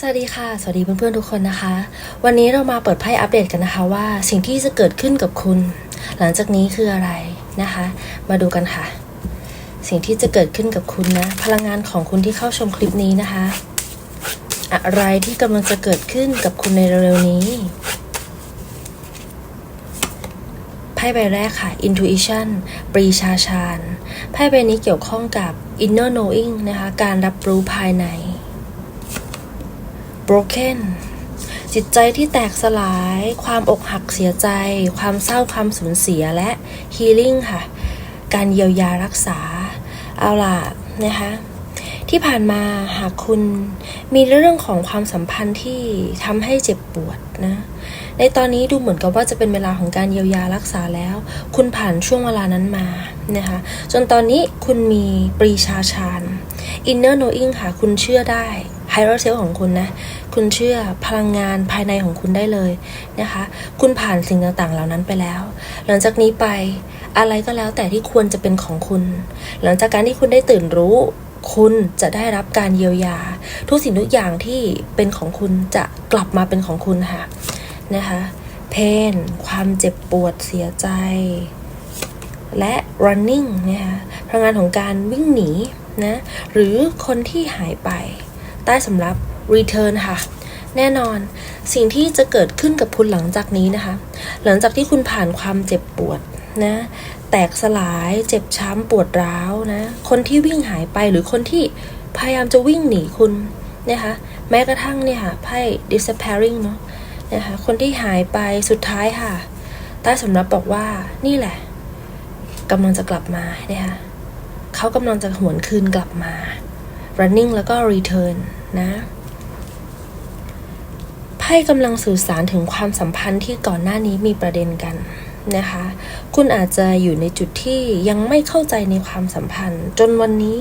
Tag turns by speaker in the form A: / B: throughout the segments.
A: สวัสดีค่ะ สวัสดีเพื่อนๆทุกคนนะคะ วันนี้เรามาเปิดไพ่อัปเดตกันนะคะว่า สิ่งที่จะเกิดขึ้นกับคุณ หลังจากนี้คืออะไรนะคะ มาดูกันค่ะ สิ่งที่จะเกิดขึ้นกับคุณนะ พลังงานของคุณที่เข้าชมคลิปนี้นะคะ อะไรที่กำลังจะเกิดขึ้นกับคุณในเร็วๆนี้ไพ่ใบแรกค่ะ intuition ปรีชาชาญไพ่ใบนี้เกี่ยวข้องกับ inner knowing นะคะ การรับรู้ภายใน broken จิตใจที่แตกสลาย ความอกหักเสียใจ ความเศร้าความสูญเสียและ healing ค่ะ การเยียวยารักษา เอาล่ะนะคะที่ผ่านมาหากคุณมีเรื่องของความสัมพันธ์ที่ทำให้เจ็บปวดนะ ในตอนนี้ดูเหมือนกับว่าจะเป็นเวลาของการเยียวยารักษาแล้ว คุณผ่านช่วงเวลานั้นมานะคะจนตอนนี้คุณมีปรีชาชาญ inner knowing ค่ะ คุณเชื่อได้ higher self ของคุณนะ คุณเชื่อพลังงานภายในของคุณได้เลยนะคะ คุณผ่านสิ่งต่างๆ เหล่านั้นไปแล้ว หลังจากนี้ไปอะไรก็แล้วแต่ที่ควรจะเป็นของคุณ หลังจากการที่คุณได้ตื่นรู้ คุณจะได้รับการเยียวยา ทุกสิ่งทุกอย่างที่เป็นของคุณจะกลับมาเป็นของคุณค่ะนะคะ เพนความเจ็บปวดเสียใจ และ running นะคะพลังงานของการวิ่งหนีนะหรือคนที่หายไป ใต้สำรับ return ค่ะ แน่นอน สิ่งที่จะเกิดขึ้นกับคุณหลังจากนี้นะคะ หลังจากที่คุณผ่านความเจ็บปวดนะแตกสลายเจ็บช้ำปวดร้าวนะ คนที่วิ่งหายไปหรือคนที่พยายามจะวิ่งหนีคุณนะคะแม้กระทั่งเนี่ยค่ะไพ่ disappearing เนาะนะคะคนที่หายไปสุดท้ายค่ะ ใต้สำรับบอกว่านี่แหละกำลังจะกลับมานะคะเขากำลังจะหวนคืนกลับมา running แล้วก็ return นะไพ่กำลังสื่อสารถึงความสัมพันธ์ที่ก่อนหน้านี้มีประเด็นกันนะคะ คุณอาจจะอยู่ในจุดที่ยังไม่เข้าใจในความสัมพันธ์ จนวันนี้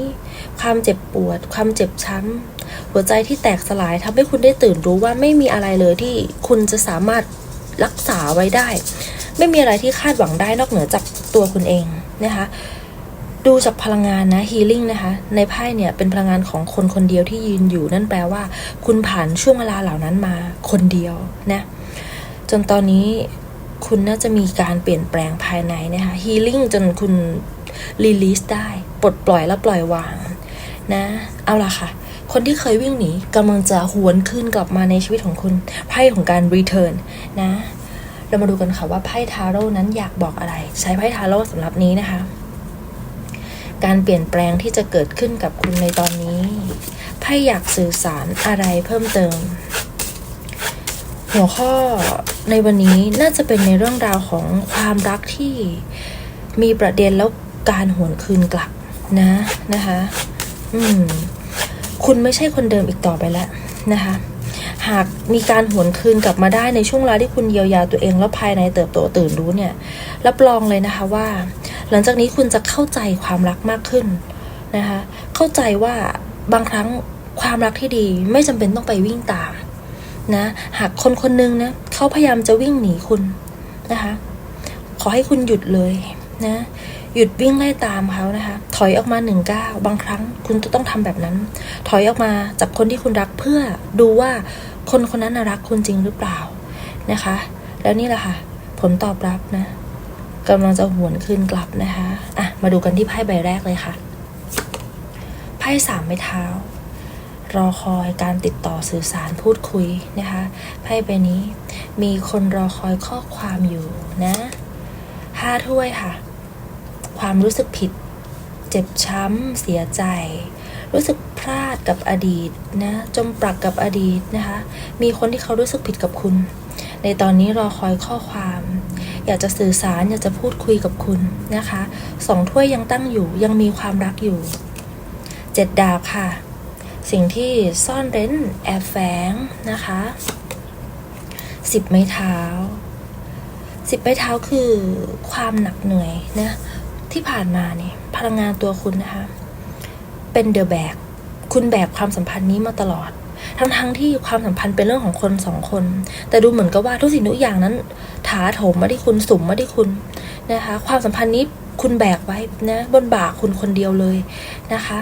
A: ความเจ็บปวด ความเจ็บช้ำ หัวใจที่แตกสลายทำให้คุณได้ตื่นรู้ว่าไม่มีอะไรเลยที่คุณจะสามารถรักษาไว้ได้ ไม่มีอะไรที่คาดหวังได้นอกเหนือจากตัวคุณเองนะคะ ดูจากพลังงานนะ healing นะคะในไพ่เนี่ยเป็นพลังงานของคนคนเดียวที่ยืนอยู่นั่นแปลว่า คุณผ่านช่วงเวลาเหล่านั้นมาคนเดียวนะจนตอนนี้คุณน่าจะมีการเปลี่ยนแปลงภายในนะคะ healing จนคุณ release ได้ ปลดปล่อยและปล่อยวางนะ เอาล่ะค่ะ คนที่เคยวิ่งหนีกำลังจะหวนคืนกลับมาในชีวิตของคุณ ไพ่ของการ return นะ เรามาดูกันค่ะว่าไพ่ทาโร่นั้นอยากบอกอะไร ใช้ไพ่ทาโร่สำหรับนี้นะคะ การเปลี่ยนแปลงที่จะเกิดขึ้นกับคุณในตอนนี้ไพ่อยากสื่อสารอะไรเพิ่มเติม หัวข้อในวันนี้น่าจะเป็นในเรื่องราวของความรักที่มีประเด็นแล้วการหวนคืนกลับนะนะคะ อืม คุณไม่ใช่คนเดิมอีกต่อไปแล้วนะคะหากมีการหวนคืนกลับมาได้ในช่วงเวลาที่คุณเยียวยาตัวเอง แล้วภายในเติบโตตื่นรู้เนี่ย รับรองเลยนะคะว่า หลังจากนี้คุณจะเข้าใจความรักมากขึ้นนะคะ เข้าใจว่าบางครั้งความรักที่ดีไม่จำเป็นต้องไปวิ่งตามนะ หากคนคนหนึงนะเขาพยายามจะวิ่งหนีคุณนะคะ ขอให้คุณหยุดเลยนะ หยุดวิ่งไล่ตามเขานะคะ ถอยออกมาหนึ่งก้าวบางครั้งคุณจะต้องทำแบบนั้น ถอยออกมาจากคนที่คุณรักเพื่อดูว่าคนคนนั้นรักคุณจริงหรือเปล่านะคะ แล้วนี่แหละค่ะ ผลตอบรับนะ กำลังจะหวนคืนกลับนะคะอะมาดูกันที่ไพ่ใบแรกเลยค่ะ ไพ่สามไม้เท้า รอคอยการติดต่อสื่อสารพูดคุยนะคะ ไพ่ใบนี้มีคนรอคอยข้อความอยู่นะห้าถ้วยค่ะ ความรู้สึกผิด เจ็บช้ำ เสียใจ รู้สึกพลาดกับอดีตนะ จมปลักกับอดีตนะคะ มีคนที่เขารู้สึกผิดกับคุณ ในตอนนี้รอคอยข้อความ อยากจะสื่อสารอยากจะพูดคุยกับคุณนะคะสองถ้วยยังตั้งอยู่ยังมีความรักอยู่เจ็ดดาบค่ะ สิ่งที่ซ่อนเร้นแอบแฝงนะคะสิบไม้เท้าสิบไม้เท้าคือความหนักเหนื่อยนะที่ผ่านมาเนี่ยพลังงานตัวคุณนะคะเป็นเดอะแบกคุณแบกความสัมพันธ์นี้มาตลอด ทั้งๆทที่ความสัมพันธ์เป็นเรื่องของคนสองคน แต่ดูเหมือนกับว่าทุกสิ่งทุกอย่างนั้น ถาโถมมาที่คุณสุ่มมาที่คุณนะคะ ความสัมพันธ์นี้คุณแบกไว้นะบนบ่าคุณคนเดียวเลยนะคะ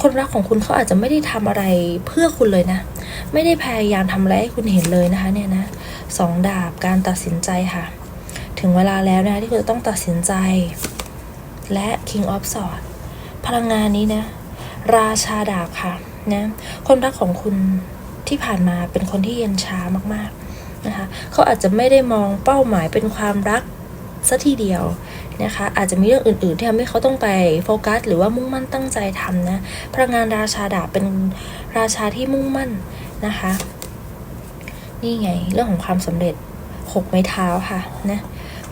A: คนรักของคุณเขาอาจจะไม่ได้ทำอะไรเพื่อคุณเลยนะ ไม่ได้พยายามทำอะไรให้คุณเห็นเลยนะคะ เนี่ยนะสองดาบการตัดสินใจค่ะ ถึงเวลาแล้วนะคะที่คุณจะต้องตัดสินใจ และ King of Swords พลังงานนี้นะ ราชาดาบค่ะ นะคนรักของคุณที่ผ่านมาเป็นคนที่เย็นช้ามากๆนะคะเขาอาจจะไม่ได้มองเป้าหมายเป็นความรักสัทีเดียวนะคะอาจจะมีเรื่องอื่น ๆ ที่ทำให้เขาต้องไปโฟกัส หรือว่ามุ่งมั่นตั้งใจทำนะพลังงานราชาดาบเป็นราชาที่มุ่งมั่นนะคะนี่ไงเรื่องของความสำเร็จหกไม้เท้าค่ะนะ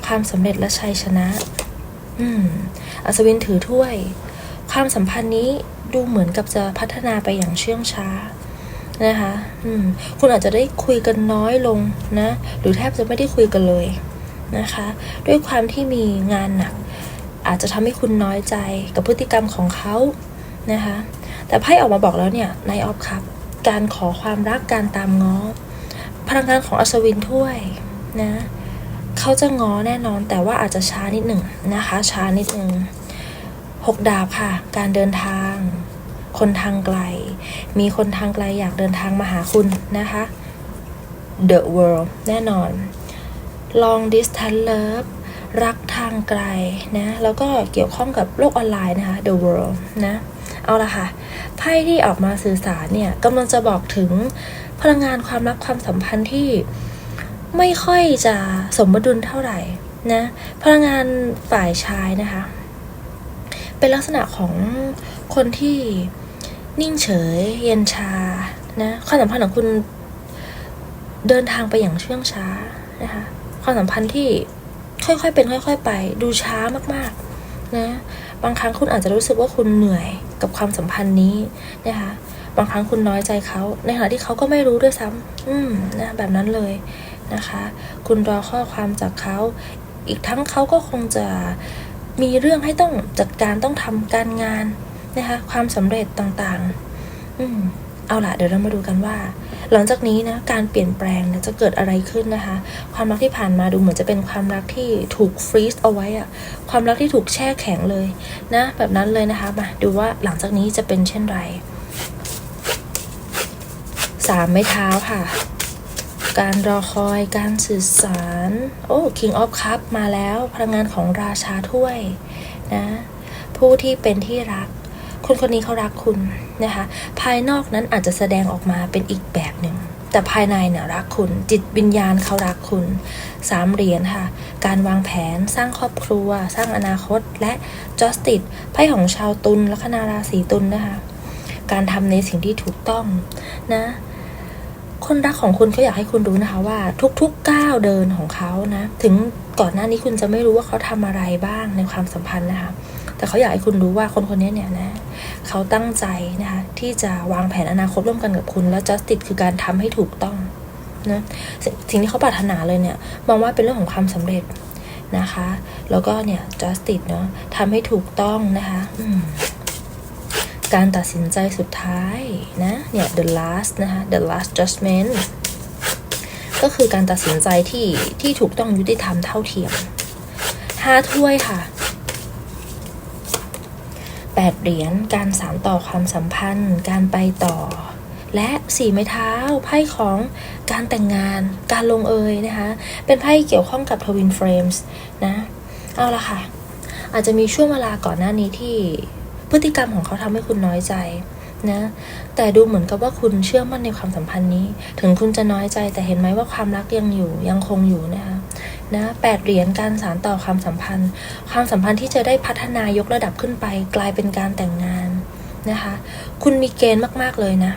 A: ความสำเร็จและชัยชนะ อืมอัศวินถือถ้วย ความสัมพันธ์นี้ ดูเหมือนกับจะพัฒนาไปอย่างเชื่องช้านะคะอืมคุณอาจจะได้คุยกันน้อยลงนะ หรือแทบจะไม่ได้คุยกันเลยนะคะ ด้วยความที่มีงานหนัก อาจจะทำให้คุณน้อยใจกับพฤติกรรมของเขานะคะ แต่ไพ่ออกมาบอกแล้วเนี่ยในออฟครับการขอความรักการตามง้อ พลังงานของอัศวินถ้วยนะเขาจะง้อแน่นอนแต่ว่าอาจจะช้านิดหนึ่งนะคะ ช้านิดหนึ่งหกดาบค่ะ การเดินทาง คนทางไกล มีคนทางไกลอยากเดินทางมาหาคุณนะคะ The World แน่นอน Long Distance Love รักทางไกลนะ แล้วก็เกี่ยวข้องกับโลกออนไลน์นะคะ The World นะ เอาละค่ะ ไพ่ที่ออกมาสื่อสารเนี่ยกำลังจะบอกถึงพลังงานความรักความสัมพันธ์ที่ไม่ค่อยจะสมดุลเท่าไหร่นะ พลังงานฝ่ายชายนะคะ เป็นลักษณะของคนที่ นิ่งเฉย เย็นชานะความสัมพันธ์ของคุณเดินทางไปอย่างเชื่องช้านะคะความสัมพันธ์ที่ค่อยๆเป็นค่อย ๆ ไป ดูช้ามากๆนะบางครั้งคุณอาจจะรู้สึกว่าคุณเหนื่อยกับความสัมพันธ์นี้นะคะบางครั้งคุณน้อยใจเขาในขณะที่เขาก็ไม่รู้ด้วยซ้ำอืมนะแบบนั้นเลยนะคะ คุณรอข้อความจากเขา อีกทั้งเขาก็คงจะมีเรื่องให้ต้องจัดการต้องทำการงาน นะคะความสำเร็จต่างๆ อืมเอาล่ะเดี๋ยวเรามาดูกันว่า หลังจากนี้นะการเปลี่ยนแปลงจะเกิดอะไรขึ้นนะคะ ความรักที่ผ่านมาดูเหมือนจะเป็นความรักที่ถูกฟรีซเอาไว้อะความรักที่ถูกแช่แข็งเลยนะ แบบนั้นเลยนะคะมาดูว่าหลังจากนี้จะเป็นเช่นไรสามไม้เท้าค่ะ การรอคอยการสื่อสาร โอ้ King of Cup มาแล้วพลังงานของราชาถ้วยนะ ผู้ที่เป็นที่รัก คนคนนี้เขารักคุณนะคะ ภายนอกนั้นอาจจะแสดงออกมาเป็นอีกแบบหนึ่ง แต่ภายในเนี่ยรักคุณ จิตวิญญาณเขารักคุณสามเหรียญค่ะ การวางแผนสร้างครอบครัว สร้างอนาคตและ justice ไพ่ของชาวตุลลัคนาราศีตุลนะคะ การทำในสิ่งที่ถูกต้องนะคนรักของคุณเขาอยากให้คุณรู้นะคะว่าทุกๆก้าวเดินของเขานะ ถึงก่อนหน้านี้คุณจะไม่รู้ว่าเขาทำอะไรบ้างในความสัมพันธ์นะคะ แต่เขาอยากให้คุณรู้ว่าคนคนนี้เนี่ยนะเขาตั้งใจนะคะที่จะวางแผนอนาคตร่วมกันกับคุณ แล้ว justice คือการทำให้ถูกต้องนะสสิ่งที่เขาปรารถนาเลยเนี่ยมองว่าเป็นเรื่องของความสำเร็จนะคะ แล้วก็เนี่ย justice เนาะทำให้ถูกต้องนะคะอืการตัดสินใจสุดท้ายนะเนี่ย the last นะคะ the last judgment ก็คือการตัดสินใจที่ที่ถูกต้องยุติธรรมเท่าเทียมห้าถ้วยค่ะ แปดเหรียญ การสานต่อความสัมพันธ์ การไปต่อ และสี่ไม้เท้า ไพ่ของการแต่งงาน การลงเอยนะคะ เป็นไพ่เกี่ยวข้องกับทวินเฟรมส์นะ เอาละค่ะ อาจจะมีช่วงเวลาก่อนหน้านี้ที่พฤติกรรมของเขาทำให้คุณน้อยใจนะแต่ดูเหมือนกับว่าคุณเชื่อมั่นในความสัมพันธ์นี้ ถึงคุณจะน้อยใจแต่เห็นไหมว่าความรักยังอยู่ยังคงอยู่นะคะ นะแปดเหรียญการสานต่อความสัมพันธ์ ความสัมพันธ์ที่จะได้พัฒนายกระดับขึ้นไป กลายเป็นการแต่งงานนะคะ คุณมีเกณฑ์มากๆเลยนะ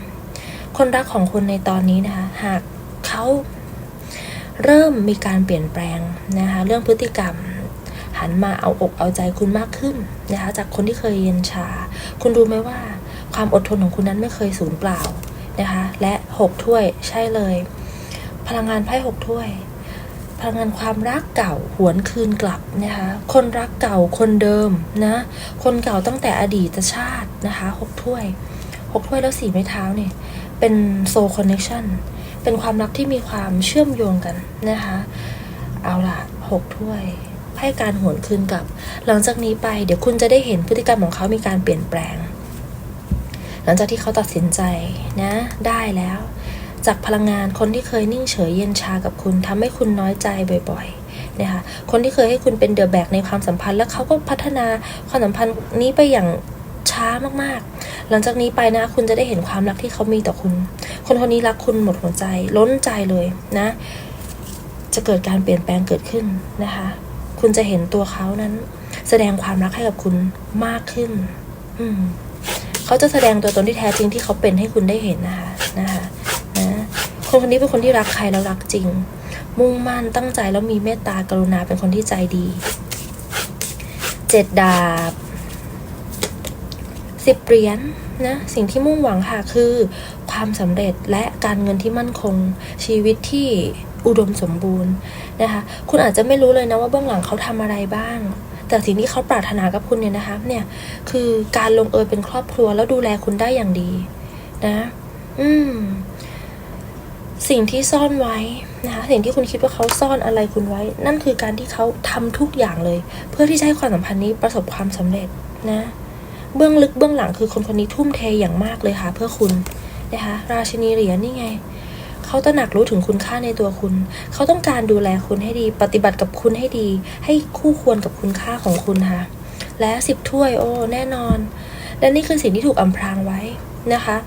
A: คนรักของคุณในตอนนี้นะคะ หากเขาเริ่มมีการเปลี่ยนแปลงนะคะเรื่องพฤติกรรม หันมาเอาอกเอาใจคุณมากขึ้นนะคะจากคนที่เคยเย็นชา คุณรู้ไหมว่า ความอดทนของคุณนั้นไม่เคยสูญเปล่านะคะและหกถ้วยใช่เลย พลังงานไพ่หกถ้วย พลังงานความรักเก่าหวนคืนกลับนะคะคนรักเก่าคนเดิมนะคนเก่าตั้งแต่อดีตชาตินะคะหกถ้วยหกถ้วยแล้วสี่ไม้เท้าเนี่ยเป็นโซคอนเนคชั่นเป็นความรักที่มีความเชื่อมโยงกันนะคะเอาล่ะหกถ้วยให้การหวนคืนกลับ หลังจากนี้ไปเดี๋ยวคุณจะได้เห็นพฤติกรรมของเขามีการเปลี่ยนแปลง หลังจากที่เขาตัดสินใจนะได้แล้ว จากพลังงานคนที่เคยนิ่งเฉยเย็นชากับคุณทำให้คุณน้อยใจบ่อยๆนะคะคนที่เคยให้คุณเป็นเดอะแบกในความสัมพันธ์ แล้วเขาก็พัฒนาความสัมพันธ์นี้ไปอย่างช้ามากๆ หลังจากนี้ไปนะคุณจะได้เห็นความรักที่เขามีต่อคุณ คนคนนี้รักคุณหมดหัวใจ ล้นใจเลยนะ จะเกิดการเปลี่ยนแปลงเกิดขึ้นนะคะ คุณจะเห็นตัวเขานั้น แสดงความรักให้กับคุณมากขึ้น อืมเขาจะแสดงตัวตนที่แท้จริงที่เขาเป็นให้คุณได้เห็นนะคะนะคะ คนคนนี้เป็นคนที่รักใครแล้วรักจริง มุ่งมั่นตั้งใจแล้วมีเมตตากรุณาเป็นคนที่ใจดี เจ็ดดาบสิบเหรียญนะสิ่งที่มุ่งหวังค่ะคือ ความสำเร็จและการเงินที่มั่นคง ชีวิตที่อุดมสมบูรณ์นะคะคุณอาจจะไม่รู้เลยนะว่าเบื้องหลังเขาทำอะไรบ้าง แต่สิ่งที่เขาปรารถนากับคุณเนี่ยนะคะเนี่ยคือการลงเอยเป็นครอบครัวแล้วดูแลคุณได้อย่างดี นะ อืม สิ่งที่ซ่อนไว้นะคะสิ่งที่คุณคิดว่าเขาซ่อนอะไรคุณไว้ นั่นคือการที่เขาทำทุกอย่างเลย เพื่อที่จะให้ความสัมพันธ์นี้ประสบความสำเร็จนะเบื้องลึกเบื้องหลังคือคนคนนี้ทุ่มเทอย่างมากเลยค่ะ เพื่อคุณนะคะราชินีเหรียญนี่ไงเขาตระหนักรู้ถึงคุณค่าในตัวคุณ เขาต้องการดูแลคุณให้ดี ปฏิบัติกับคุณให้ดี ให้คู่ควรกับคุณค่าของคุณค่ะ และสิบถ้วยโอ้แน่นอน และนี่คือสิ่งที่ถูกอำพรางไว้นะคะ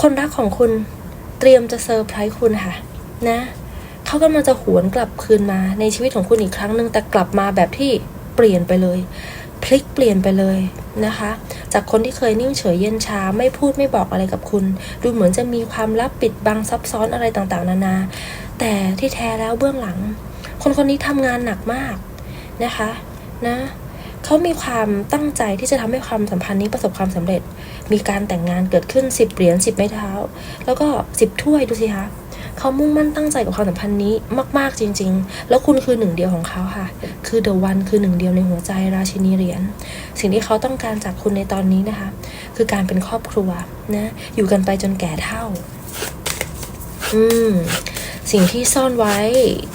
A: คนรักของคุณ เตรียมจะเซอร์ไพรส์คุณค่ะ นะเขากำลังจะหวนกลับคืนมาในชีวิตของคุณอีกครั้งหนึ่งแต่กลับมาแบบที่เปลี่ยนไปเลย พลิกเปลี่ยนไปเลยนะคะ จากคนที่เคยนิ่งเฉยเย็นชาไม่พูดไม่บอกอะไรกับคุณ ดูเหมือนจะมีความลับปิดบังซับซ้อนอะไรต่างๆ นานา แต่ที่แท้แล้วเบื้องหลัง คนคนนี้ทำงานหนักมากนะคะ นะ เขามีความตั้งใจที่จะทำให้ความสัมพันธ์นี้ประสบความสำเร็จ มีการแต่งงานเกิดขึ้นสิบเหรียญสิบไม้เท้า แล้วก็สิบถ้วยดูสิคะเขามุ่งมั่นตั้งใจกับความสัมพันธ์นี้มาก ๆ จริง ๆ แล้วคุณคือหนึ่งเดียวของเขาค่ะ คือเดอะวันคือหนึ่งเดียวในหัวใจราชินีเหรียญ สิ่งที่เขาต้องการจากคุณในตอนนี้นะคะ คือการเป็นครอบครัวนะ อยู่กันไปจนแก่เท่า อืม สิ่งที่ซ่อนไว้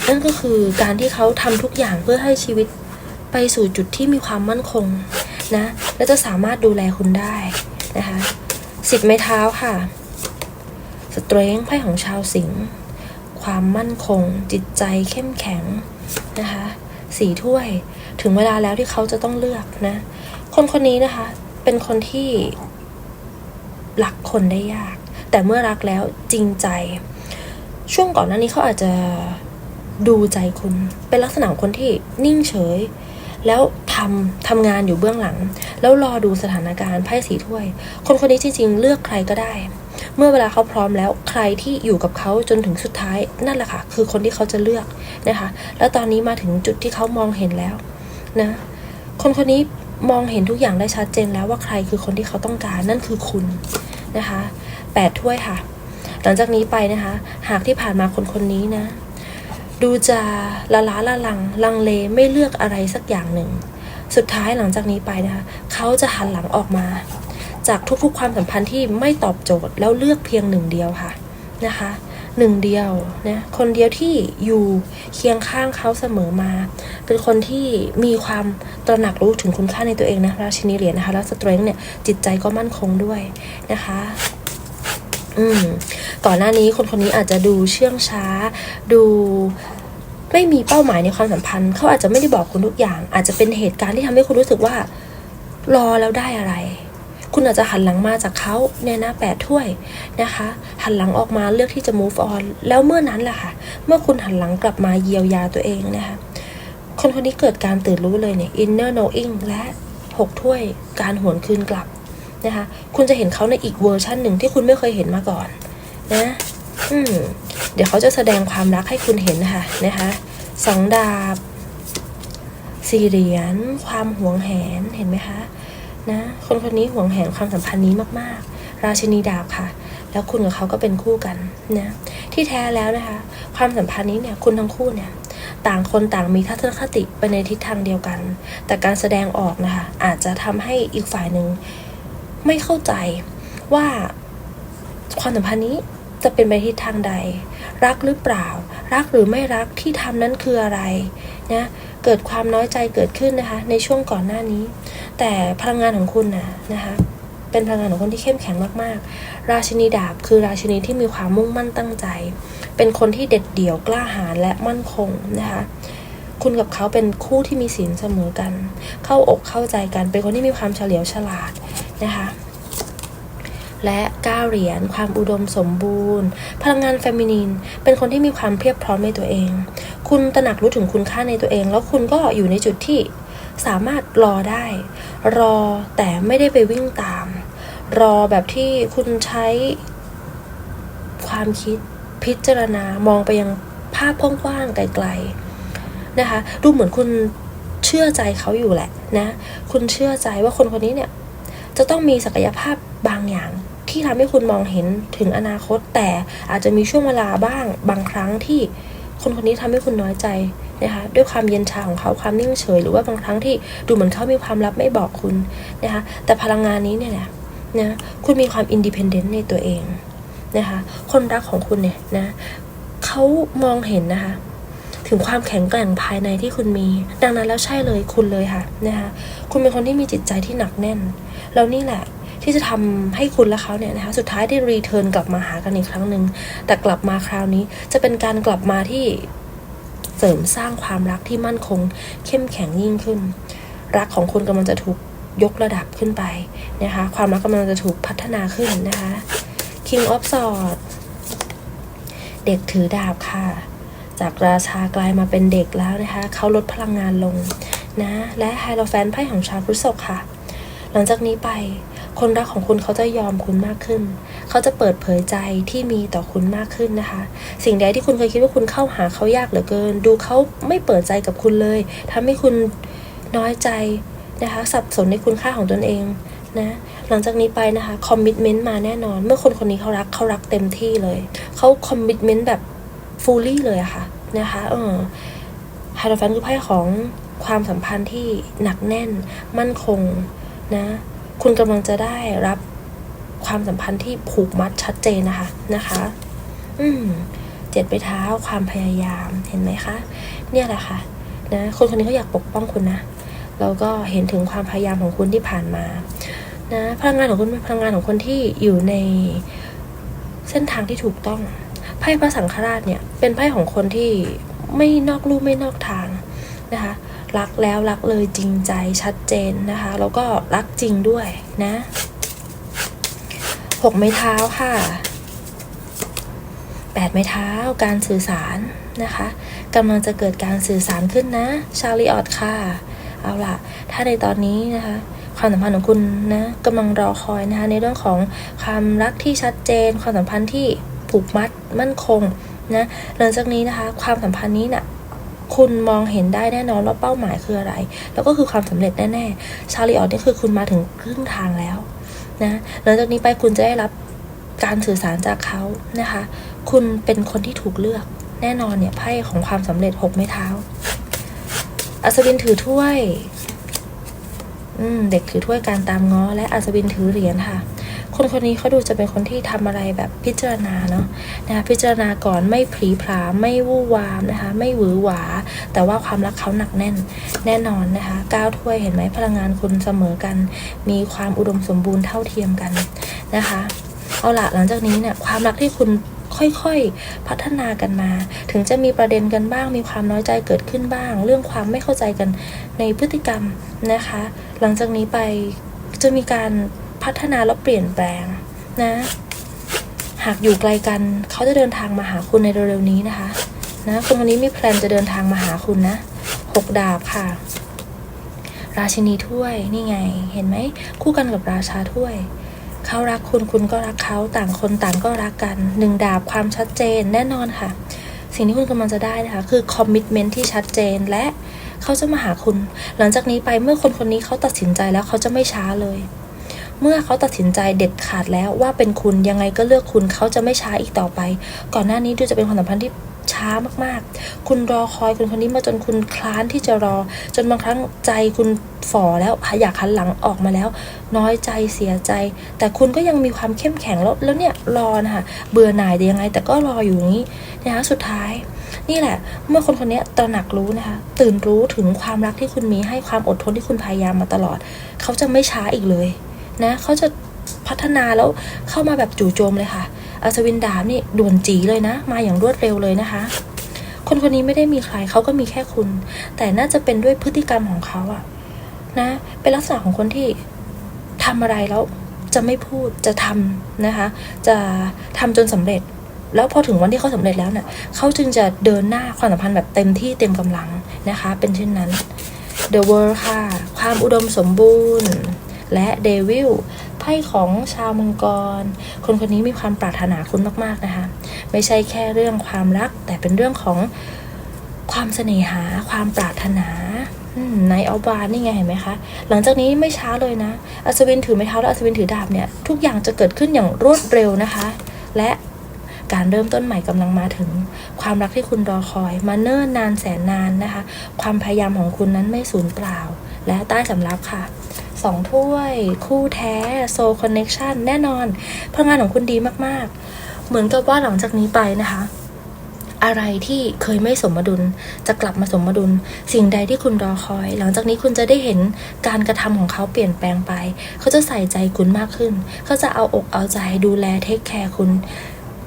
A: นั่นก็คือการที่เขาทำทุกอย่างเพื่อให้ชีวิต ไปสู่จุดที่มีความมั่นคงนะและจะสามารถดูแลคุณได้นะคะสิบไม้เท้าค่ะสเตรงไพ่ของชาวสิงห์ความมั่นคง จิตใจเข้มแข็งนะคะสี่ถ้วย ถึงเวลาแล้วที่เขาจะต้องเลือกนะ คนคนนี้นะคะ เป็นคนที่รักคนได้ยาก แต่เมื่อรักแล้วจริงใจ ช่วงก่อนหน้านี้เขาอาจจะดูใจคุณ เป็นลักษณะของคนที่นิ่งเฉย แล้วทำทำงานอยู่เบื้องหลัง แล้วรอดูสถานการณ์ไพ่สีถ้วย คนคนนี้จริง ๆ เลือกใครก็ได้ เมื่อเวลาเขาพร้อมแล้วใครที่อยู่กับเขาจนถึงสุดท้ายนั่นแหละค่ะ คือคนที่เขาจะเลือกนะคะ แล้วตอนนี้มาถึงจุดที่เขามองเห็นแล้วนะคนคนนี้มองเห็นทุกอย่างได้ชัดเจนแล้วว่าใครคือคนที่เขาต้องการนั่นคือคุณนะคะแปดถ้วยค่ะ หลังจากนี้ไปนะคะ หากที่ผ่านมาคนคนนี้นะ ดูจะละล้าละลัง ลังเลไม่เลือกอะไรสักอย่างหนึ่ง สุดท้ายหลังจากนี้ไปนะคะเขาจะหันหลังออกมา จากทุกๆความสัมพันธ์ที่ไม่ตอบโจทย์แล้วเลือกเพียงหนึ่งเดียวค่ะนะคะหนึ่งเดียวนะคนเดียวที่อยู่เคียงข้างเขาเสมอมา เป็นคนที่มีความตระหนักรู้ถึงคุณค่าในตัวเองนะราชินีเหรียญนะคะแล้วสเตรนท์เนี่ยจิตใจก็มั่นคงด้วยนะคะอืมก่อนหน้านี้คนคนนี้อาจจะดูเชื่องช้า ดู ไม่มีเป้าหมายในความสัมพันธ์ เขาอาจจะไม่ได้บอกคุณทุกอย่าง อาจจะเป็นเหตุการณ์ที่ทำให้คุณรู้สึกว่า รอแล้วได้อะไร คุณอาจจะหันหลังมาจากเขาเนี่ยนะแปดถ้วยนะคะ หันหลังออกมาเลือกที่จะ move on แล้วเมื่อนั้นแหละค่ะ เมื่อคุณหันหลังกลับมาเยียวยาตัวเองนะคะคนคนนี้เกิดการตื่นรู้เลยเนี่ย inner knowing และหกถ้วยการหวนคืนกลับนะคะ คุณจะเห็นเขาในอีกเวอร์ชันหนึ่งที่คุณไม่เคยเห็นมาก่อน นะ อืม เดี๋ยวเขาจะแสดงความรักให้คุณเห็นค่ะนะคะสองดาบสี่เหรียญความหวงแหนเห็นไหมคะนะคนคนนี้หวงแหนความสัมพันธ์นี้มากๆ ราชินีดาบค่ะ แล้วคุณกับเขาก็เป็นคู่กันนะที่แท้แล้วนะคะ ความสัมพันธ์นี้เนี่ยคุณทั้งคู่เนี่ยต่างคนต่างมีทัศนคติไปในทิศทางเดียวกัน แต่การแสดงออกนะคะอาจจะทำให้อีกฝ่ายหนึ่งไม่เข้าใจว่าความสัมพันธ์นี้จะเป็นไปทิศทางใด รักหรือเปล่า รักหรือไม่รักที่ทำนั้นคืออะไรนะเกิดความน้อยใจเกิดขึ้นนะคะ ในช่วงก่อนหน้านี้ แต่พลังงานของคุณนะนะคะเป็นพลังงานของคนที่เข้มแข็งมากๆ ราชินีดาบคือราชินีที่มีความมุ่งมั่นตั้งใจ เป็นคนที่เด็ดเดี่ยวกล้าหาญและมั่นคงนะคะ คุณกับเขาเป็นคู่ที่มีศีลเสมอกัน เข้าอกเข้าใจกัน เป็นคนที่มีความเฉลียวฉลาดนะคะ และก้าเหรียญความอุดมสมบูรณ์ พลังงานเฟมินีน เป็นคนที่มีความเพียบพร้อมในตัวเอง คุณตระหนักรู้ถึงคุณค่าในตัวเอง แล้วคุณก็อยู่ในจุดที่สามารถรอได้ รอแต่ไม่ได้ไปวิ่งตาม รอแบบที่คุณใช้ความคิดพิจารณามองไปยังภาพกว้างๆไกลๆนะคะ ดูเหมือนคุณเชื่อใจเขาอยู่แหละนะ คุณเชื่อใจว่าคนคนนี้เนี่ย จะต้องมีศักยภาพบางอย่าง ที่ทำให้คุณมองเห็นถึงอนาคต แต่อาจจะมีช่วงเวลาบ้างบางครั้งที่คนคนนี้ทำให้คุณน้อยใจนะคะด้วยความเย็นชาของเขาความนิ่งเฉย หรือว่าบางครั้งที่ดูเหมือนเขามีความลับไม่บอกคุณนะคะแต่พลังงานนี้เนี่ยแหละนะคุณมีความอินดิเพนเดนต์ในตัวเองนะคะคนรักของคุณเนี่ยนะเขามองเห็นนะคะถึงความแข็งแกร่งภายในที่คุณมี ดังนั้นแล้วใช่เลยคุณเลยค่ะนะคะคุณเป็นคนที่มีจิตใจที่หนักแน่น แล้วนี่แหละ ที่จะทำให้คุณและเขาเนี่ยนะคะสุดท้ายได้รีเทิร์นกลับมาหากันอีกครั้งหนึ่งแต่กลับมาคราวนี้จะเป็นการกลับมาที่เสริมสร้างความรักที่มั่นคง เข้มแข็งยิ่งขึ้น รักของคุณกำลังจะถูกยกระดับขึ้นไปนะคะความรักกำลังจะถูกพัฒนาขึ้นนะคะ King of Swords เด็กถือดาบค่ะ จากราชากลายมาเป็นเด็กแล้วนะคะเขาลดพลังงานลงนะ และไฮโลแฟนไพ่ของชาวพฤษภค่ะ หลังจากนี้ไป คนรักของคุณเขาจะยอมคุณมากขึ้น เขาจะเปิดเผยใจที่มีต่อคุณมากขึ้นนะคะ สิ่งใดที่คุณเคยคิดว่าคุณเข้าหาเขายากเหลือเกิน ดูเขาไม่เปิดใจกับคุณเลยทำให้คุณน้อยใจนะคะ สับสนในคุณค่าของตนเองนะหลังจากนี้ไปนะคะคอมมิชเมนต์มาแน่นอน เมื่อคนคนนี้เขารักเขารักเต็มที่เลย เขาคอมมิชเมนต์แบบฟูลลี่เลยอะค่ะนะคะเออไฮโดรแฟนคือไพ่ของความสัมพันธ์ที่หนักแน่นมั่นคงนะ คุณกำลังจะได้รับความสัมพันธ์ที่ผูกมัดชัดเจนนะคะนะคะ อืมเจ็ดไปเท้าความพยายามเห็นไหมคะ เนี่ยแหละค่ะนะคนคนนี้เขาอยากปกป้องคุณนะแล้วก็เห็นถึงความพยายามของคุณที่ผ่านมานะพลังงานของคุณเป็นพลังงานของคนที่อยู่ในเส้นทางที่ถูกต้องไพ่พระสังฆราชเนี่ย เป็นไพ่ของคนที่ไม่นอกลู่ไม่นอกทางนะคะ รักแล้วรักเลยจริงใจชัดเจนนะคะ แล้วก็รักจริงด้วยนะหกไม้เท้าค่ะแปดไม้เท้าการสื่อสารนะคะกำลังจะเกิดการสื่อสารขึ้นนะ ชาลีออตค่ะ เอาล่ะ ถ้าในตอนนี้นะคะความสัมพันธ์ของคุณนะกำลังรอคอยนะคะในเรื่องของความรักที่ชัดเจน ความสัมพันธ์ที่ผูกมัดมั่นคงนะหลังจากนี้นะคะ ความสัมพันธ์นี้นะ่ะ คุณมองเห็นได้แน่นอนว่าเป้าหมายคืออะไร แล้วก็คือความสำเร็จแน่ๆชาลีออตนี่คือคุณมาถึงครึ่งทางแล้วนะหลังจากนี้ไปคุณจะได้รับการสื่อสารจากเขานะคะ คุณเป็นคนที่ถูกเลือกแน่นอนเนี่ยไพ่ของความสำเร็จหกไม้เท้า อัศวินถือถ้วย อืม เด็กถือถ้วยการตามง้อ และอัศวินถือเหรียญค่ะ คนคนนี้เขาดูจะเป็นคนที่ทำอะไรแบบพิจารณาเนาะนะคะพิจารณาก่อนไม่ผลีผลาไม่วู่วามนะคะ ไม่หวือหวา แต่ว่าความรักเขาหนักแน่นแน่นอนนะคะก้าวถ้วยเห็นไหมพลังงานคุณเสมอกัน มีความอุดมสมบูรณ์เท่าเทียมกันนะคะเอาละหลังจากนี้เนี่ยความรักที่คุณค่อยๆ พัฒนากันมา ถึงจะมีประเด็นกันบ้าง มีความน้อยใจเกิดขึ้นบ้าง เรื่องความไม่เข้าใจกันในพฤติกรรมนะคะ หลังจากนี้ไปจะมีการ พัฒนาและเปลี่ยนแปลงนะ หากอยู่ไกลกันเขาจะเดินทางมาหาคุณในเร็วๆนี้นะคะนะคนคนนี้มีแพลนจะเดินทางมาหาคุณนะหกดาบค่ะ ราชินีถ้วยนี่ไง เห็นไหมคู่กันกับราชาถ้วยเขารักคุณคุณก็รักเขาต่างคนต่างก็รักกันหนึ่งดาบความชัดเจนแน่นอนค่ะ สิ่งที่คุณกำลังจะได้นะคะ คือคอมมิชเมนที่ชัดเจนและเขาจะมาหาคุณ หลังจากนี้ไปเมื่อคนคนนี้เขาตัดสินใจแล้วเขาจะไม่ช้าเลย เมื่อเขาตัดสินใจเด็ดขาดแล้วว่าเป็นคุณยังไงก็เลือกคุณเขาจะไม่ช้าอีกต่อไป ก่อนหน้านี้ดูจะเป็นความสัมพันธ์ที่ช้ามากๆ คุณรอคอยคนคนนี้มาจนคุณคลานที่จะรอ จนบางครั้งใจคุณฝ่อแล้วอยากหันหลังออกมาแล้ว น้อยใจเสียใจ แต่คุณก็ยังมีความเข้มแข็งแล้วแล้วเนี่ยรอนะคะเบื่อหน่ายแต่ยังไง แต่ก็รออยู่นี้นะคะสุดท้าย นี่แหละ เมื่อคนคนนี้ตระหนักรู้นะคะตื่นรู้ถึงความรักที่คุณมีให้ความอดทนที่คุณพยายามมาตลอด เขาจะไม่ช้าอีกเลย นะเขาจะพัฒนาแล้วเข้ามาแบบจู่โจมเลยค่ะ อัศวินดาบนี่ด่วนจีเลยนะ มาอย่างรวดเร็วเลยนะคะ คนคนนี้ไม่ได้มีใครเขาก็มีแค่คุณ แต่น่าจะเป็นด้วยพฤติกรรมของเขาอะนะ เป็นลักษณะของคนที่ทำอะไรแล้วจะไม่พูดจะทำนะคะ จะทำจนสำเร็จ แล้วพอถึงวันที่เขาสำเร็จแล้วเนี่ยเขาจึงจะเดินหน้าความสัมพันธ์แบบเต็มที่เต็มกำลังนะคะ เป็นเช่นนั้น The World ค่ะ ความอุดมสมบูรณ์ และเดวิลไพ่ของชาวมังกร คนคนนี้มีความปรารถนาคุณมาก ๆ นะคะ ไม่ใช่แค่เรื่องความรัก แต่เป็นเรื่องของความเสน่หา ความปรารถนาในเอาบานนี่ไงเห็นไหมคะ หลังจากนี้ไม่ช้าเลยนะ อัศวินถือไม้เท้าและอัศวินถือดาบเนี่ย ทุกอย่างจะเกิดขึ้นอย่างรวดเร็วนะคะ และการเริ่มต้นใหม่กำลังมาถึง ความรักที่คุณรอคอย มาเนิ่นนานแสนนานนะคะ ความพยายามของคุณนั้นไม่สูญเปล่า และใต้สำรับค่ะ สองถ้วย คู่แท้โซคอนเน็ชันแน่นอนพลังงานของคุณดีมากๆ เหมือนกับว่าหลังจากนี้ไปนะคะ อะไรที่เคยไม่สมดุล จะกลับมาสมดุล สิ่งใดที่คุณรอคอย หลังจากนี้คุณจะได้เห็นการกระทำของเขาเปลี่ยนแปลงไป เขาจะใส่ใจคุณมากขึ้น เขาจะเอาอกเอาใจดูแลเทคแคร์คุณ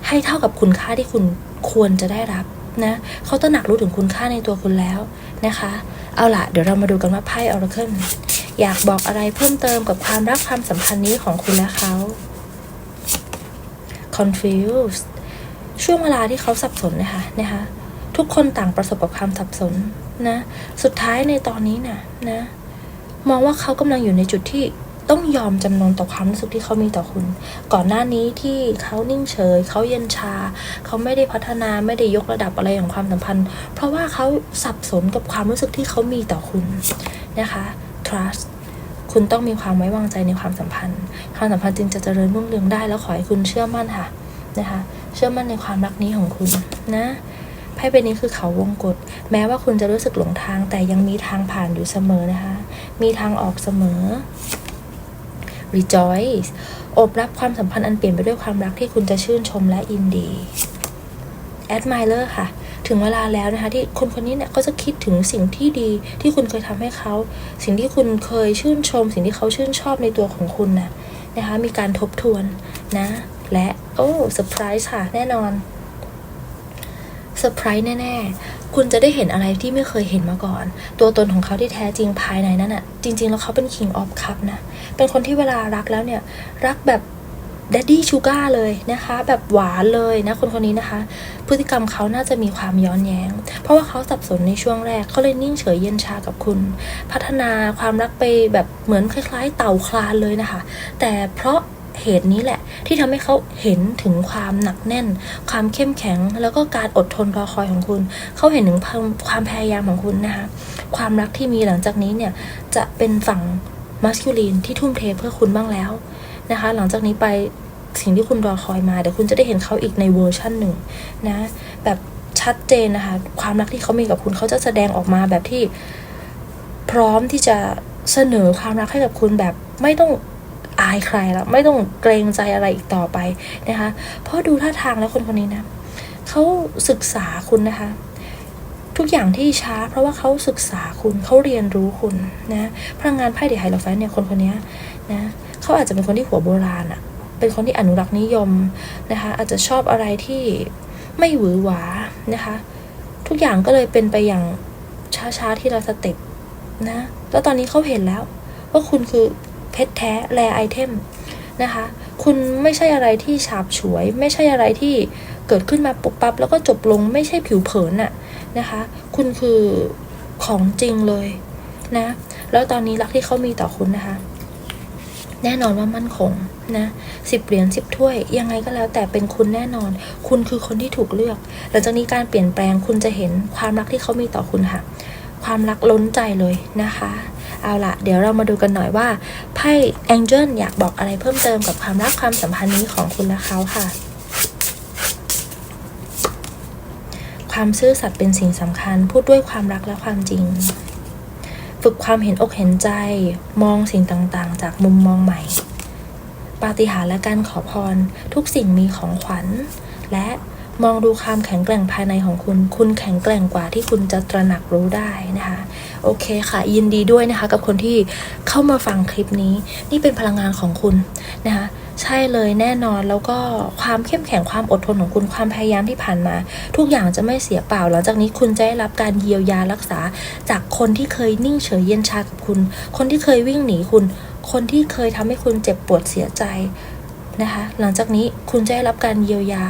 A: ให้เท่ากับคุณค่าที่คุณควรจะได้รับนะเขาตระหนักรู้ถึงคุณค่าในตัวคุณแล้วนะคะ เอาล่ะเดี๋ยวเรามาดูกันว่าไพ่ Oracle อ อยากบอกอะไรเพิ่มเติมกับความรักความสัมพันธ์นี้ของคุณและเขา confused ช่วงเวลาที่เขาสับสนนะคะนะคะ ทุกคนต่างประสบกับความสับสนนะ สุดท้ายในตอนนี้น่ะนะ มองว่าเขากำลังอยู่ในจุดที่ต้องยอมจำนนต่อความรู้สึกที่เขามีต่อคุณ ก่อนหน้านี้ที่เขานิ่งเฉย เขาเย็นชา เขาไม่ได้พัฒนาไม่ได้ยกระดับอะไรของความสัมพันธ์ เพราะว่าเขาสับสนกับความรู้สึกที่เขามีต่อคุณนะคะ trust คุณต้องมีความไว้วางใจในความสัมพันธ์ ความสัมพันธ์จึงจะเจริญรุ่งเรืองได้แล้วขอให้คุณเชื่อมั่นค่ะนะคะ เชื่อมั่นในความรักนี้ของคุณนะไพ่ใบนี้คือเขาวงกฏแม้ว่าคุณจะรู้สึกหลงทาง แต่ยังมีทางผ่านอยู่เสมอนะคะ มีทางออกเสมอ rejoice อบรับความสัมพันธ์อันเปลี่ยนไปด้วยความรักที่คุณจะชื่นชมและยินดี admirer ค่ะ ถึงเวลาแล้วนะคะ ที่คนคนนี้เนี่ยก็จะคิดถึงสิ่งที่ดีที่คุณเคยทำให้เขา สิ่งที่คุณเคยชื่นชม สิ่งที่เขาชื่นชอบในตัวของคุณนะนะคะ มีการทบทวนนะ และโอ้เซอร์ไพรส์ค่ะแน่นอนเซอร์ไพรส์แน่ๆ คุณจะได้เห็นอะไรที่ไม่เคยเห็นมาก่อน ตัวตนของเขาที่แท้จริงภายในนั้นอะ จริง ๆ แล้วเขาเป็น King of Cup นะ เป็นคนที่เวลารักแล้วเนี่ย รักแบบ ดดดี้ชูการ์เลยนะคะ แบบหวานเลยนะคนคนนี้นะคะ พฤติกรรมเขาน่าจะมีความย้อนแย้ง เพราะว่าเขาสับสนในช่วงแรกเขาเลยนิ่งเฉยเย็นชากับคุณ พัฒนาความรักไปแบบเหมือนคล้าย ๆ เต่าคลานเลยนะคะ แต่เพราะเหตุนี้แหละ ที่ทำให้เขาเห็นถึงความหนักแน่น ความเข้มแข็ง แล้วก็การอดทนรอคอยของคุณ เขาเห็นถึงความความพยายามของคุณนะคะความรักที่มีหลังจากนี้เนี่ยจะเป็นฝั่งมัสคิลีนที่ทุ่มเทเพื่อคุณบ้างแล้ว นะคะ หลังจากนี้ไปสิ่งที่คุณรอคอยมาเดี๋ยวคุณจะได้เห็นเขาอีกในเวอร์ชั่นหนึ่งนะ แบบชัดเจนนะคะ ความรักที่เขามีกับคุณเขาจะแสดงออกมาแบบที่พร้อมที่จะเสนอความรักให้กับคุณแบบไม่ต้องอายใครแล้วไม่ต้องเกรงใจอะไรอีกต่อไปนะคะ เพราะดูท่าทางแล้วคนคนนี้นะเขาศึกษาคุณนะคะ ทุกอย่างที่ช้า เพราะว่าเขาศึกษาคุณเขาเรียนรู้คุณนะพลังงานไพ่เดไฮโลแฟนเนี่ยคนคนนี้นะ เขาอาจจะเป็นคนที่หัวโบราณอะเป็นคนที่อนุรักษ์นิยมนะคะ อาจจะชอบอะไรที่ไม่หวือหวานะคะ ทุกอย่างก็เลยเป็นไปอย่างช้าๆที่เราสเต็ปนะ แล้วตอนนี้เขาเห็นแล้ว ว่าคุณคือเพชรแท้แรไอเทมนะคะ คุณไม่ใช่อะไรที่ฉาบฉวย ไม่ใช่อะไรที่เกิดขึ้นมาปุบปับแล้วก็จบลงไม่ใช่ผิวเผินอะนะคะ คุณคือของจริงเลยนะ แล้วตอนนี้รักที่เขามีต่อคุณนะคะ แน่นอนว่ามั่นคงนะสิบเหรียญสิบถ้วย ยังไงก็แล้วแต่เป็นคุณแน่นอน คุณคือคนที่ถูกเลือก หลังจากนี้การเปลี่ยนแปลงคุณจะเห็นความรักที่เขามีต่อคุณค่ะ ความรักล้นใจเลยนะคะ เอาละเดี๋ยวเรามาดูกันหน่อยว่าไพ่แองเจิลอยากบอกอะไรเพิ่มเติมกับความรักความสัมพันธ์นี้ของคุณและเขาค่ะ ความซื่อสัตย์เป็นสิ่งสำคัญ พูดด้วยความรักและความจริง ฝึกความเห็นอกเห็นใจ มองสิ่งต่างๆ จากมุมมองใหม่ ปาฏิหาริย์และการขอพร ทุกสิ่งมีของขวัญ และมองดูความแข็งแกร่งภายในของคุณ คุณแข็งแกร่งกว่าที่คุณจะตระหนักรู้ได้นะคะ โอเคค่ะ ยินดีด้วยนะคะ กับคนที่เข้ามาฟังคลิปนี้ นี่เป็นพลังงานของคุณนะคะ ใช่เลยแน่นอนแล้วก็ความเข้มแข็งความอดทนของคุณความพยายามที่ผ่านมา ทุกอย่างจะไม่เสียเปล่า หลังจากนี้คุณจะได้รับการเยียวยารักษา จากคนที่เคยนิ่งเฉยเย็นชากับคุณ คนที่เคยวิ่งหนีคุณ คนที่เคยทำให้คุณเจ็บปวดเสียใจนะคะ หลังจากนี้คุณจะได้รับการเยียวยา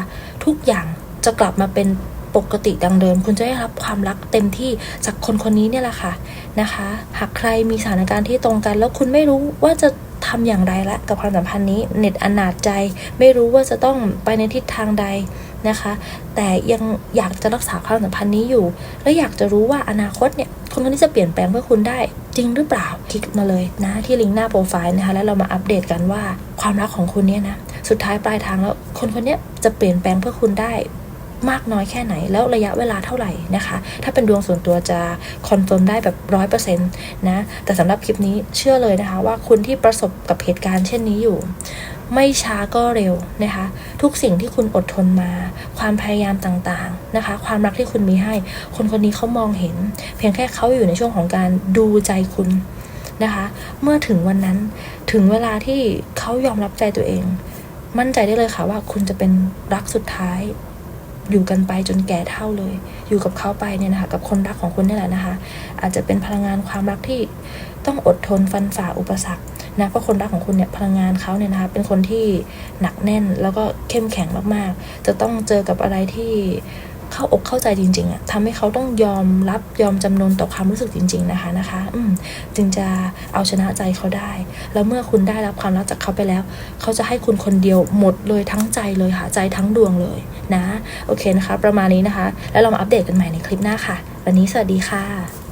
A: ทุกอย่างจะกลับมาเป็นปกติดังเดิม คุณจะได้รับความรักเต็มที่จากคนคนนี้เนี่ยแหละค่ะนะคะ หากใครมีสถานการณ์ที่ตรงกัน แล้วคุณไม่รู้ว่าจะ ทำอย่างไรละกับความสัมพันธ์นี้เน็ตอนาจใจ ไม่รู้ว่าจะต้องไปในทิศทางใดนะคะ แต่ยังอยากจะรักษาความสัมพันธ์นี้อยู่ และอยากจะรู้ว่าอนาคตเนี่ยคนคนนี้จะเปลี่ยนแปลงเพื่อคุณได้ จริงหรือเปล่าคลิกมาเลยนะที่ลิงก์หน้าโปรไฟล์นะคะแล้วเรามาอัปเดตกันว่าความรักของคุณเนี่ยนะสุดท้ายปลายทางแล้วคนคนนี้จะเปลี่ยนแปลงเพื่อคุณได้ มากน้อยแค่ไหน แล้วระยะเวลาเท่าไหร่นะคะ ถ้าเป็นดวงส่วนตัวจะคอนเฟิร์มได้แบบร้อยเปอร์เซ็นต์นะแต่สำหรับคลิปนี้เชื่อเลยนะคะว่าคุณที่ประสบกับเหตุการณ์เช่นนี้อยู่ ไม่ช้าก็เร็วนะคะ ทุกสิ่งที่คุณอดทนมา ความพยายามต่างๆนะคะ ความรักที่คุณมีให้ คนคนนี้เขามองเห็น เพียงแค่เขาอยู่ในช่วงของการดูใจคุณนะคะ เมื่อถึงวันนั้นถึงเวลาที่เขายอมรับใจตัวเอง มั่นใจได้เลยค่ะว่าคุณจะเป็นรักสุดท้าย อยู่กันไปจนแก่เท่าเลย อยู่กับเขาไปเนี่ยนะคะกับคนรักของคุณนี่แหละนะคะ อาจจะเป็นพลังงานความรักที่ต้องอดทนฟันฝ่าอุปสรรคนะเพราะคนรักของคุณเนี่ยพลังงานเขาเนี่ยนะคะเป็นคนที่หนักแน่นแล้วก็เข้มแข็งมากๆ จะต้องเจอกับอะไรที่ เข้าอกเข้าใจจริงๆอะทำให้เขาต้องยอมรับยอมจำนนต่อความรู้สึกจริง ๆนะคะนะคะ อืมจึงจะเอาชนะใจเขาได้ แล้วเมื่อคุณได้รับความรักจากเขาไปแล้ว เขาจะให้คุณคนเดียวหมดเลยทั้งใจเลยค่ะใจทั้งดวงเลยนะ โอเคนะคะ ประมาณนี้นะคะ แล้วเรามาอัปเดตกันใหม่ในคลิปหน้าค่ะ วันนี้สวัสดีค่ะ